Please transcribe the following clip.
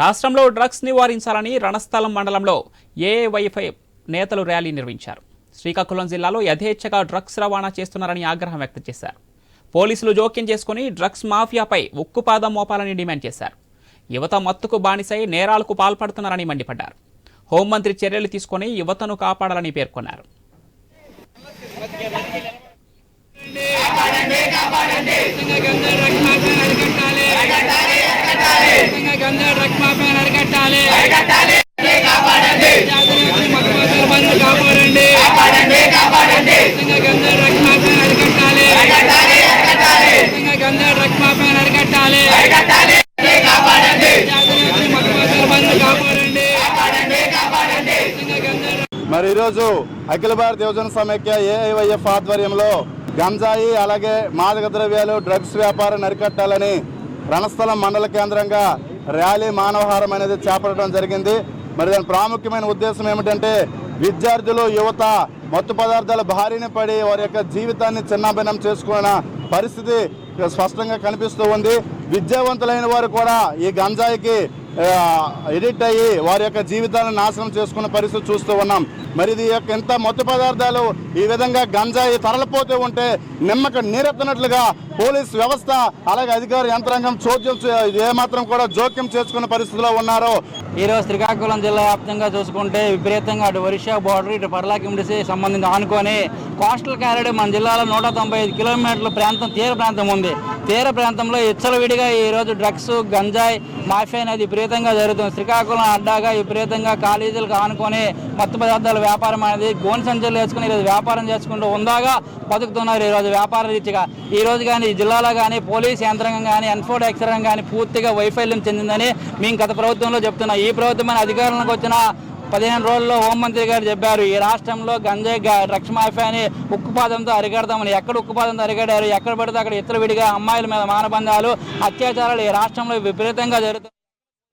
రాష్ట్రంలో డ్రగ్స్ నివారించాలని రణస్థలం మండలంలో ఏవైఫై నేతలు ర్యాలీ నిర్వహించారు. శ్రీకాకుళం జిల్లాలో యథేచ్ఛగా డ్రగ్స్ రవాణా చేస్తున్నారని ఆగ్రహం వ్యక్తం చేశారు. పోలీసులు జోక్యం చేసుకుని డ్రగ్స్ మాఫియాపై ఉక్కుపాదం మోపాలని డిమాండ్ చేశారు. యువత మత్తుకు బానిసై నేరాలకు పాల్పడుతున్నారని మండిపడ్డారు. హోంమంత్రి చర్యలు తీసుకొని యువతను కాపాడాలని పేర్కొన్నారు. గంజా డ్రగ్ మాఫియాను అరికట్టాలి. జాతీయ మతవాదుల బంధు కాపాడండి. ఖచ్చితంగా గంజా డ్రగ్ మాఫియాను అరికట్టాలి ఖచ్చితంగా గంజా డ్రగ్ మాఫియాను అరికట్టాలి. జాతీయ మతవాదుల బంధు కాపాడండి. ఖచ్చితంగా గంజా డ్రగ్ మరి ఈరోజు అఖిల భారత యువజన సమైక్య ఏఐవైఎఫ్ ఆధ్వర్యంలో గంజాయి అలాగే మాదక ద్రవ్యాలు డ్రగ్స్ వ్యాపారం అరికట్టాలని రణస్థలం మండల కేంద్రంగా ర్యాలీ మానవహారం అనేది చేపట్టడం జరిగింది. మరి దాని ప్రాముఖ్యమైన ఉద్దేశం ఏమిటంటే విద్యార్థులు యువత మత్తు పదార్థాల భారీని పడి వారి యొక్క జీవితాన్ని చిన్నాభిన్నం చేసుకున్న పరిస్థితి స్పష్టంగా కనిపిస్తూ ఉంది. విద్యావంతులైన వారు కూడా ఈ గంజాయికి ఎడిట్ అయ్యి వారి యొక్క జీవితాలను నాశనం చేసుకున్న పరిస్థితి చూస్తూ ఉన్నాం. మరి ఇది యొక్క ఎంత మత్తు పదార్థాలు ఈ విధంగా గంజాయి తరలిపోతూ ఉంటే నిమ్మక నీరెత్తనట్లుగా పోలీస్ వ్యవస్థ అలాగే అధికార యంత్రాంగం చోద్యం చే- ఏమాత్రం కూడా జోక్యం చేసుకున్న పరిస్థితిలో ఉన్నారు. ఈరోజు శ్రీకాకుళం జిల్లా వ్యాప్తంగా చూసుకుంటే విపరీతంగా అటు ఒరిషా బార్డర్ ఇటు పర్లాకిండిసి సంబంధించి ఆనుకొని కోస్టల్ క్యారెడ్ మన జిల్లాలో నూట తొంభై ఐదు కిలోమీటర్ల ప్రాంతం తీర ప్రాంతం ఉంది. తీర ప్రాంతంలో విడిగా ఈరోజు డ్రగ్స్ గంజాయి మాఫియా అనేది విపరీతంగా జరుగుతుంది. శ్రీకాకుళం అడ్డాగా విపరీతంగా కాలేజీలకు ఆనుకొని మత్తు పదార్థాల వ్యాపారం అనేది గోన్ సంచులు వేసుకుని ఈరోజు వ్యాపారం చేసుకుంటూ ఉందాగా బతుకుతున్నారు ఈరోజు వ్యాపార రీతిగా ఈ రోజు కానీ ఈ జిల్లాలో కానీ పోలీస్ యంత్రాంగం కానీ ఎన్ఫోర్డ్ ఎక్సరం కానీ పూర్తిగా వైఫల్యం చెందిందని మేము గత ప్రభుత్వంలో చెప్తున్నాం. ఈ ప్రభుత్వం అధికారంలోకి వచ్చిన పదిహేను రోజుల్లో హోంమంత్రి గారు చెప్పారు ఈ రాష్ట్రంలో గంజాయి గా- డ్రగ్స్ మాఫియాని ఉక్కుపాదంతో అరికడతామని ఎక్కడ ఉక్కుపాదంతో అరికడారు? ఎక్కడ పడితే అక్కడ ఇతర విడిగా అమ్మాయిల మీద మానబంధాలు అత్యాచారాలు ఈ రాష్ట్రంలో విపరీతంగా జరుగుతాయి.